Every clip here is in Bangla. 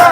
রাম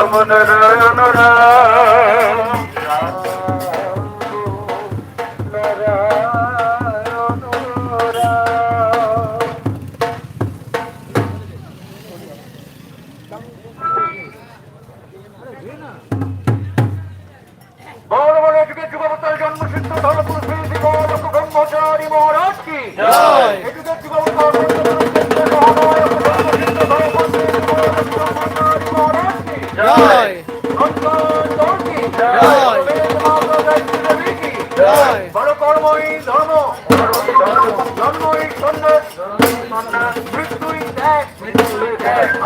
রাম নারায়ণ রাম যুগাবতার জন্মসিদ্ধ ধর্মপুরুষ শিব লোক ব্রহ্মচারী মহারাজ কি বড় কর্মই ধর্ম। জন্মই সন্ন্যাস। মৃত্যুই ত্যাগ।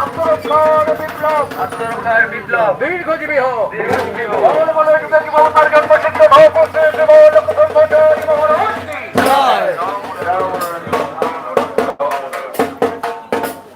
আত্মরক্ষার বিপ্লব। আত্মরক্ষার বিপ্লব। দীর্ঘজীবী হোক। বল বল তার জন্মসিদ্ধ ভাব করছে শিব লোক ব্রহ্মচারী